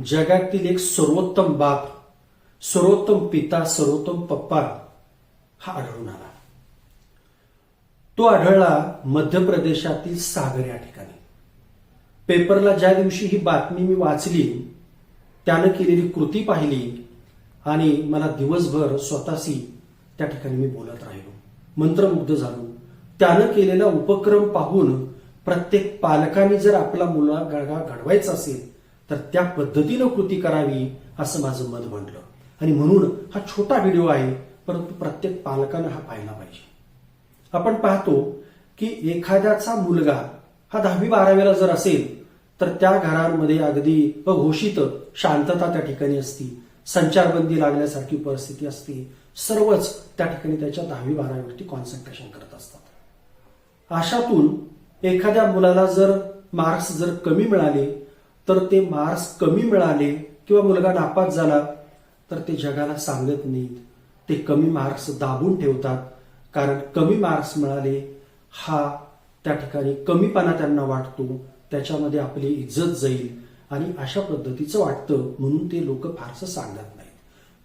जगातील एक सर्वोत्तम बाप सर्वोत्तम पिता सर्वोत्तम पप्पा हा आढळून आला. तो आढळला मध्य प्रदेशातील सागर या ठिकाणी. पेपरला ज्या दिवशी ही बातमी मी वाचली त्यानं केलेली कृती पाहिली आणि मला दिवसभर स्वतःशी त्या ठिकाणी मी बोलत राहिलो. मंत्रमुग्ध झालो. त्यानं केलेला उपक्रम पाहून प्रत्येक पालकांनी जर आपला मुला गळगा घडवायचा असेल तर त्या पद्धतीनं कृती करावी असं माझं मत म्हणलं आणि म्हणून हा छोटा व्हिडिओ आहे परंतु प्रत्येक पालकानं हा पाहिला पाहिजे. आपण पाहतो की एखाद्याचा मुलगा हा दहावी बारावीला जर असेल तर त्या घरांमध्ये अगदी अघोषित शांतता त्या ठिकाणी असती संचारबंदी लागल्यासारखी परिस्थिती असते सर्वच त्या ठिकाणी त्याच्या दहावी बारावीवरती कॉन्सन्ट्रेशन करत असतात. अशातून एखाद्या मुलाला जर मार्क्स जर कमी मिळाले तर ते मार्क्स कमी मिळाले किंवा मुलगा नापास झाला तर ते जगाला सांगत नाहीत. ते कमी मार्क्स दाबून ठेवतात कारण कमी मार्क्स मिळाले हा त्या ठिकाणी कमीपणा त्यांना वाटतो. त्याच्यामध्ये आपली इज्जत जाईल आणि अशा पद्धतीचं वाटतं म्हणून ते लोक फारसं सांगत नाहीत.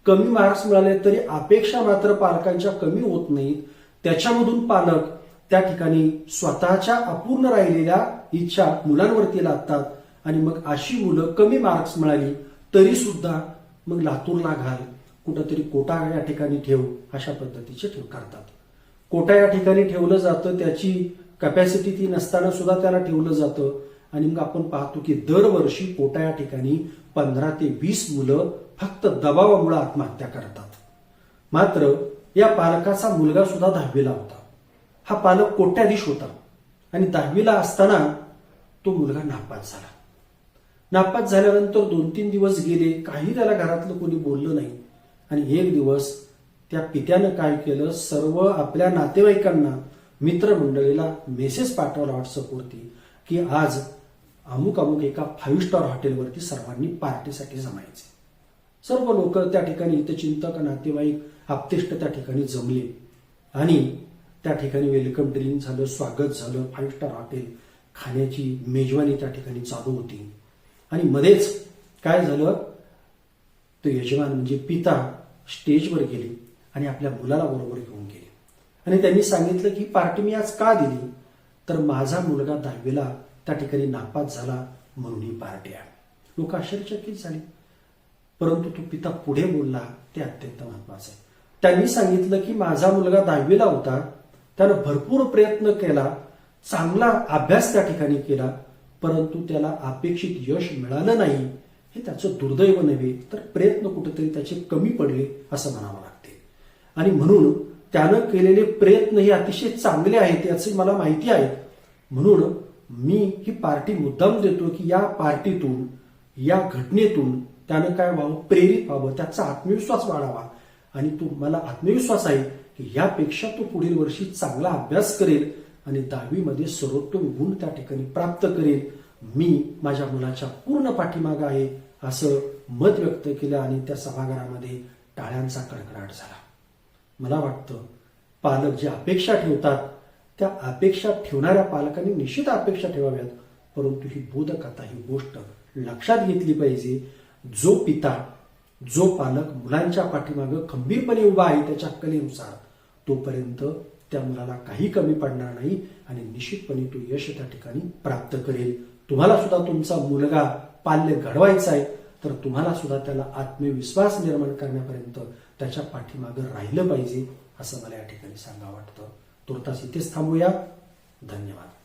कमी मार्क्स मिळाले तरी अपेक्षा मात्र पालकांच्या कमी होत नाहीत. त्याच्यामधून पालक त्या ठिकाणी स्वतःच्या अपूर्ण राहिलेल्या इच्छा मुलांवरती लागतात आणि मग अशी मुलं कमी मार्क्स मिळाली तरी सुद्धा मग लातूरला घाल कुठंतरी कोटा या ठिकाणी ठेव अशा पद्धतीचे ठेव करतात. कोटा या ठिकाणी ठेवलं जातं त्याची कॅपॅसिटी ती नसताना सुद्धा त्याला ठेवलं जातं. आणि मग आपण पाहतो की दरवर्षी कोटा या ठिकाणी पंधरा ते वीस मुलं फक्त दबावामुळे आत्महत्या करतात. मात्र या पालकाचा मुलगा सुद्धा दहावीला होता. हा पालक कोट्याधीश होता. आणि दहावीला असताना तो मुलगा नापास झाला. नापास झाल्यानंतर दोन तीन दिवस गेले काही त्याला घरातलं कोणी बोललं नाही. आणि एक दिवस त्या पित्यानं काय केलं सर्व आपल्या नातेवाईकांना मित्रमंडळीला मेसेज पाठवला व्हॉट्सअपवरती की आज अमुक अमुक एका फाईव्ह स्टार हॉटेलवरती सर्वांनी पार्टीसाठी जमायचे. सर्व लोक त्या ठिकाणी हितचिंतक नातेवाईक आप्तेष्ट त्या ठिकाणी जमले. आणि त्या ठिकाणी वेलकम ड्रिंक झालं स्वागत झालं फाईव्ह स्टार हॉटेल खाण्याची मेजवानी त्या ठिकाणी चालू होती. आणि मध्येच काय झालं? तो यजमान म्हणजे पिता स्टेजवर गेले आणि आपल्या मुलाला बरोबर घेऊन गेले. आणि त्यांनी सांगितलं की पार्टी मी आज का दिली? तर माझा मुलगा दहावीला त्या ठिकाणी नापास झाला म्हणून ही पार्टी आहे. लोक आश्चर्यचकित झाले. परंतु तो पिता पुढे बोलला ते अत्यंत महत्वाचं आहे. त्यांनी सांगितलं की माझा मुलगा दहावीला होता. त्यानं भरपूर प्रयत्न केला चांगला अभ्यास त्या ठिकाणी केला. परंतु त्याला अपेक्षित यश मिळालं नाही हे त्याचं दुर्दैव नव्हे तर प्रयत्न कुठेतरी त्याचे कमी पडले असं म्हणावं लागते. आणि म्हणून त्यानं केलेले प्रयत्न हे अतिशय चांगले आहेत याचे मला माहिती आहे. म्हणून मी ही पार्टी मुद्दाम देतो की या पार्टीतून या घटनेतून त्यानं काय व्हावं प्रेरित व्हावं त्याचा आत्मविश्वास वाढावा. आणि तो मला आत्मविश्वास आहे की यापेक्षा तो पुढील वर्षी चांगला अभ्यास करेल आणि दहावीमध्ये सर्वोत्तम गुण त्या ठिकाणी प्राप्त करेल. मी माझ्या मुलाच्या पूर्ण पाठीमागं आहे असं मत व्यक्त केलं आणि त्या सभागृहामध्ये टाळ्यांचा कडकडाट झाला. मला वाटतं पालक जे अपेक्षा ठेवतात त्या अपेक्षा ठेवणाऱ्या पालकांनी निश्चित अपेक्षा ठेवाव्यात परंतु ही बोधकथा ही गोष्ट लक्षात घेतली पाहिजे. जो पिता जो पालक मुलांच्या पाठीमागं खंबीरपणे उभा आहे त्याच्या कलेनुसार तोपर्यंत त्या मुलाला काही कमी पडणार नाही आणि निश्चितपणे तो यश त्या ठिकाणी प्राप्त करेल. तुम्हाला सुद्धा तुमचा मुलगा पाल्य घडवायचा आहे तर तुम्हाला सुद्धा त्याला आत्मविश्वास निर्माण करण्यापर्यंत त्याच्या पाठीमागं राहिलं पाहिजे असं मला या ठिकाणी सांगा वाटतं. तुर्तास इथेच थांबूया. धन्यवाद.